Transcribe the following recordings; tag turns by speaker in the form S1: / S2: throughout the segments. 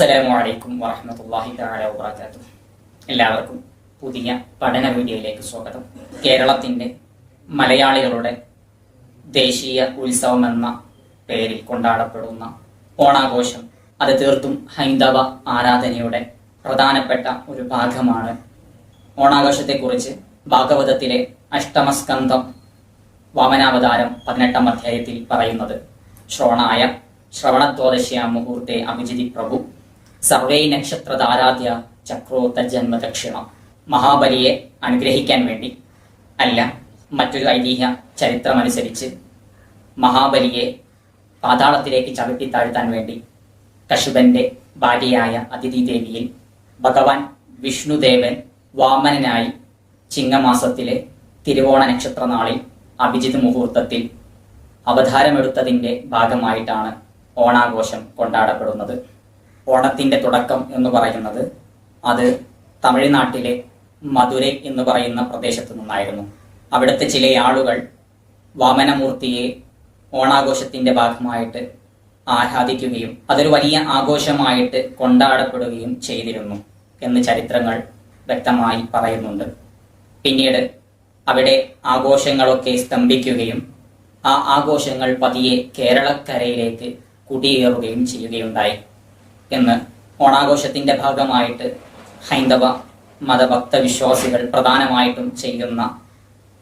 S1: അസ്സലാമു അലൈക്കും വറഹ്മത്തുള്ളാഹി തആല വബറകാതുഹു. എല്ലാവർക്കും പുതിയ പഠന വീഡിയോയിലേക്ക് സ്വാഗതം. കേരളത്തിന്റെ മലയാളികളുടെ ദേശീയ ഉത്സവം എന്ന പേരിൽ കൊണ്ടാടപ്പെടുന്ന ഓണാഘോഷം അത് തീർത്തും ഹൈന്ദവ ആരാധനയുടെ പ്രധാനപ്പെട്ട ഒരു ഭാഗമാണ്. ഓണാഘോഷത്തെക്കുറിച്ച് ഭാഗവതത്തിലെ അഷ്ടമസ്കന്ധം വാമനാവതാരം പതിനെട്ടാം അധ്യായത്തിൽ പറയുന്നത് ശ്രോണായ ശ്രവണദ്വാദശ്യാ മുഹൂർത്തെ അഭിജിതി പ്രഭു. സർവേ നക്ഷത്രധാരാധ്യ ചക്രോത്ത ജന്മദക്ഷിണ. മഹാബലിയെ അനുഗ്രഹിക്കാൻ വേണ്ടി. അല്ല മറ്റൊരു ഐതിഹ്യ ചരിത്രമനുസരിച്ച് മഹാബലിയെ പാതാളത്തിലേക്ക് ചവിട്ടി താഴ്ത്താൻ വേണ്ടി കശുപന്റെ ഭാര്യയായ അതിഥി ദേവിയിൽ ഭഗവാൻ വിഷ്ണുദേവൻ വാമനനായി ചിങ്ങമാസത്തിലെ തിരുവോണ നക്ഷത്ര നാളിൽ അഭിജിത് മുഹൂർത്തത്തിൽ അവതാരമെടുത്തതിന്റെ ഭാഗമായിട്ടാണ് ഓണാഘോഷം കൊണ്ടാടപ്പെടുന്നത്. ഓണത്തിന്റെ തുടക്കം എന്ന് പറയുന്നത് അത് തമിഴ്നാട്ടിലെ മധുരൈ എന്ന് പറയുന്ന പ്രദേശത്തു നിന്നായിരുന്നു. അവിടുത്തെ ചില ആളുകൾ വാമനമൂർത്തിയെ ഓണാഘോഷത്തിന്റെ ഭാഗമായിട്ട് ആരാധിക്കുകയും അതൊരു വലിയ ആഘോഷമായിട്ട് കൊണ്ടാടപ്പെടുകയും ചെയ്തിരുന്നു എന്ന് ചരിത്രങ്ങൾ വ്യക്തമായി പറയുന്നുണ്ട്. പിന്നീട് അവിടെ ആഘോഷങ്ങളൊക്കെ സ്തംഭിക്കുകയും ആ ആഘോഷങ്ങൾ പതിയെ കേരളക്കരയിലേക്ക് കുടിയേറുകയും ചെയ്യുകയുണ്ടായി. എന്ന് ഓണാഘോഷത്തിന്റെ ഭാഗമായിട്ട് ഹൈന്ദവ മതഭക്ത വിശ്വാസികൾ പ്രധാനമായിട്ടും ചെയ്യുന്ന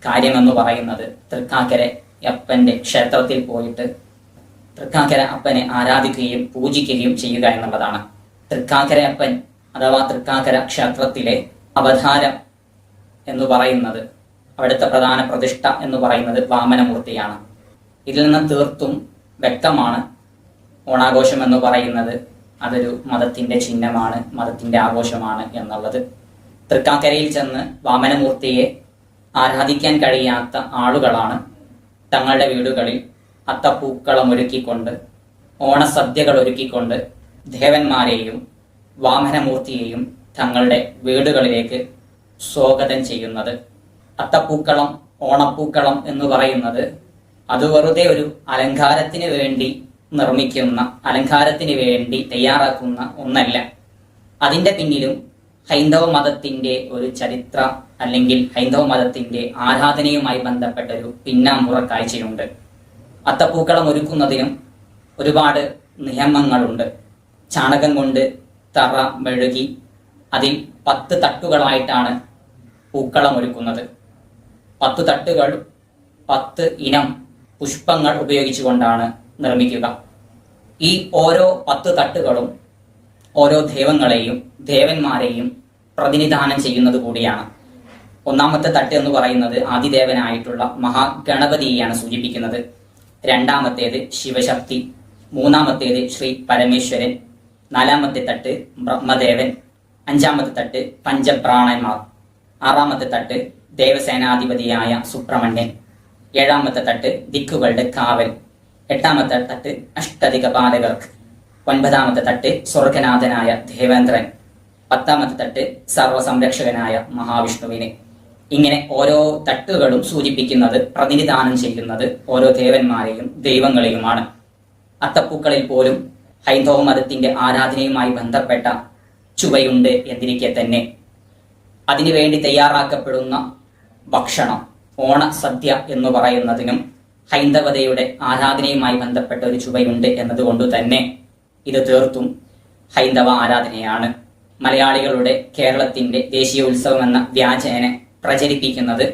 S1: കാര്യമെന്ന് പറയുന്നത് തൃക്കാക്കര അപ്പന്റെ ക്ഷേത്രത്തിൽ പോയിട്ട് തൃക്കാക്കര അപ്പനെ ആരാധിക്കുകയും പൂജിക്കുകയും ചെയ്യുക എന്നുള്ളതാണ്. തൃക്കാക്കര അപ്പൻ അഥവാ തൃക്കാക്കര ക്ഷേത്രത്തിലെ അവതാരം എന്ന് പറയുന്നത് അവിടുത്തെ പ്രധാന പ്രതിഷ്ഠ എന്ന് പറയുന്നത് വാമനമൂർത്തിയാണ്. ഇതിൽ നിന്ന് തീർത്തും വ്യക്തമാണ് ഓണാഘോഷം എന്ന് പറയുന്നത് അതൊരു മതത്തിന്റെ ചിഹ്നമാണ് മതത്തിന്റെ ആഘോഷമാണ് എന്നുള്ളത്. തൃക്കാക്കരയിൽ ചെന്ന് വാമനമൂർത്തിയെ ആരാധിക്കാൻ കഴിയാത്ത ആളുകളാണ് തങ്ങളുടെ വീടുകളിൽ അത്തപ്പൂക്കളം ഒരുക്കിക്കൊണ്ട് ഓണസദ്യകൾ ഒരുക്കിക്കൊണ്ട് ദേവന്മാരെയും വാമനമൂർത്തിയെയും തങ്ങളുടെ വീടുകളിലേക്ക് സ്വാഗതം ചെയ്യുന്നത്. അത്തപ്പൂക്കളം ഓണപ്പൂക്കളം എന്ന് പറയുന്നത് അത് വെറുതെ ഒരു അലങ്കാരത്തിന് വേണ്ടി നിർമ്മിക്കുന്ന അലങ്കാരത്തിന് വേണ്ടി തയ്യാറാക്കുന്ന ഒന്നല്ല. അതിന്റെ പിന്നിലും ഹൈന്ദവ മതത്തിന്റെ ഒരു ചരിത്ര അല്ലെങ്കിൽ ഹൈന്ദവ മതത്തിന്റെ ആരാധനയുമായി ബന്ധപ്പെട്ട ഒരു പിന്നാമ്പുറ കാഴ്ചയുണ്ട്. അത്തപ്പൂക്കളം ഒരുക്കുന്നതിനും ഒരുപാട് നിയമങ്ങളുണ്ട്. ചാണകം കൊണ്ട് തറ മെഴുകി അതിൽ പത്ത് തട്ടുകളായിട്ടാണ് പൂക്കളം ഒരുക്കുന്നത്. പത്ത് തട്ടുകൾ പത്ത് ഇനം പുഷ്പങ്ങൾ ഉപയോഗിച്ചുകൊണ്ടാണ് നിർമ്മിക്കുക. ഈ ഓരോ പത്ത് തട്ടുകളും ഓരോ ദേവങ്ങളെയും ദേവന്മാരെയും പ്രതിനിധാനം ചെയ്യുന്നത് കൂടിയാണ്. ഒന്നാമത്തെ തട്ട് എന്ന് പറയുന്നത് ആദിദേവനായിട്ടുള്ള മഹാഗണപതിയെയാണ് സൂചിപ്പിക്കുന്നത്. രണ്ടാമത്തേത് ശിവശക്തി മൂന്നാമത്തേത് ശ്രീ പരമേശ്വരൻ നാലാമത്തെ തട്ട് ബ്രഹ്മദേവൻ അഞ്ചാമത്തെ തട്ട് പഞ്ചപ്രാണന്മാർ ആറാമത്തെ തട്ട് ദേവസേനാധിപതിയായ സുബ്രഹ്മണ്യൻ ഏഴാമത്തെ തട്ട് ദിക്കുകളുടെ കാവൽ. എട്ടാമത്തെ തട്ട് അഷ്ടധിക പാലകർക്ക് ഒൻപതാമത്തെ തട്ട് സ്വർഗനാഥനായ ദേവേന്ദ്രൻ. പത്താമത്തെ തട്ട് സർവസംരക്ഷകനായ മഹാവിഷ്ണുവിനെ. ഇങ്ങനെ ഓരോ തട്ടുകളും സൂചിപ്പിക്കുന്നത് പ്രതിനിധാനം ചെയ്യുന്നത് ഓരോ ദേവന്മാരെയും ദൈവങ്ങളെയുമാണ്. അത്തപ്പൂക്കളിൽ പോലും ഹൈന്ദവ മതത്തിന്റെ ആരാധനയുമായി ബന്ധപ്പെട്ട ചുവയുണ്ട് എന്നിരിക്കെ തന്നെ. അതിനുവേണ്ടി തയ്യാറാക്കപ്പെടുന്ന ഭക്ഷണം ഓണസദ്യ എന്ന് പറയുന്നതിനും ഹൈന്ദവതയുടെ ആരാധനയുമായി ബന്ധപ്പെട്ട ഒരു ചുവയുണ്ട് എന്നതുകൊണ്ട് തന്നെ ഇത് തീർത്തും ഹൈന്ദവ ആരാധനയാണ്. മലയാളികളുടെ കേരളത്തിന്റെ ദേശീയ ഉത്സവം എന്ന വ്യാജേനെ പ്രചരിപ്പിക്കുന്നത്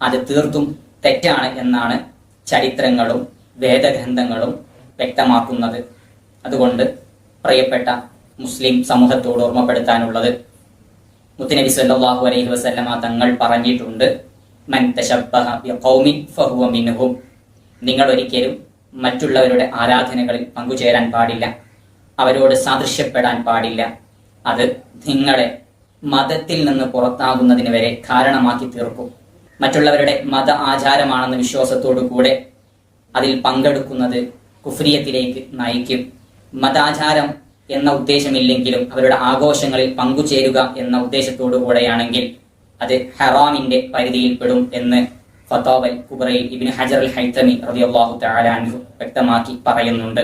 S1: അത് തീർത്തും തെറ്റാണ് എന്നാണ് ചരിത്രങ്ങളും വേദഗ്രന്ഥങ്ങളും വ്യക്തമാക്കുന്നത്. അതുകൊണ്ട് പ്രിയപ്പെട്ട മുസ്ലിം സമൂഹത്തോട് ഓർമ്മപ്പെടുത്താനുള്ളത് മുത്തുനബി സല്ലാഹു അലൈഹി വസല്ലമ തങ്ങൾ പറഞ്ഞിട്ടുണ്ട് മൻ തശബ്ബഹ ഫഹുവ മിൻഹും നിങ്ങൾ ഒരിക്കലും മറ്റുള്ളവരുടെ ആരാധനകളിൽ പങ്കുചേരാൻ പാടില്ല. അവരോട് സാദൃശ്യപ്പെടാൻ പാടില്ല. അത് നിങ്ങളെ മതത്തിൽ നിന്ന് പുറത്താകുന്നതിന് വരെ കാരണമാക്കി തീർക്കും. മറ്റുള്ളവരുടെ മത ആചാരമാണെന്ന വിശ്വാസത്തോടു കൂടെ അതിൽ പങ്കെടുക്കുന്നത് കുഫ്രിയത്തിലേക്ക് നയിക്കും. മതാചാരം എന്ന ഉദ്ദേശമില്ലെങ്കിലും അവരുടെ ആഘോഷങ്ങളിൽ പങ്കുചേരുക എന്ന ഉദ്ദേശത്തോടു കൂടെയാണെങ്കിൽ അത് ഹറാമിന്റെ പരിധിയിൽപ്പെടും എന്ന് ഫത്താവൽ കുബറയിൽ ഇബിൻ ഹജർ അൽ ഹൈത്തമി റളിയല്ലാഹു തആല അൻഹു വ്യക്തമാക്കി പറയുന്നുണ്ട്.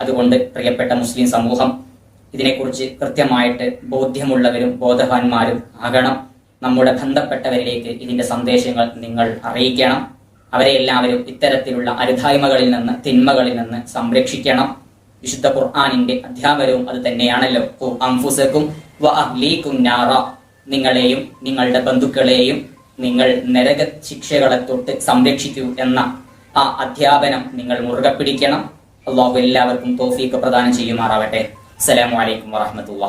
S1: അതുകൊണ്ട് പ്രിയപ്പെട്ട മുസ്ലിം സമൂഹം ഇതിനെക്കുറിച്ച് കൃത്യമായിട്ട് ബോധ്യമുള്ളവരും ബോധവാന്മാരും ആകണം. നമ്മുടെ ബന്ധപ്പെട്ടവരിലേക്ക് ഇതിന്റെ സന്ദേശങ്ങൾ നിങ്ങൾ അറിയിക്കണം. അവരെ എല്ലാവരും ഇത്തരത്തിലുള്ള അരുതായ്മകളിൽ നിന്ന് തിന്മകളിൽ നിന്ന് സംരക്ഷിക്കണം. വിശുദ്ധ ഖുർആാനിന്റെ അധ്യാപനവും അത് തന്നെയാണല്ലോ. അംഫുസക്കും വ നാറ. നിങ്ങളെയും നിങ്ങളുടെ ബന്ധുക്കളെയും നിങ്ങൾ നരക ശിക്ഷകളെ തൊട്ട് സംരക്ഷിക്കൂ എന്ന ആ അധ്യാപനം നിങ്ങൾ മുറുകെ പിടിക്കണം. അള്ളാഹു എല്ലാവർക്കും തോഫീക്ക് പ്രദാനം ചെയ്യുമാറാവട്ടെ. അസ്സലാമു അലൈക്കും വറഹ്മത്തുള്ളാഹി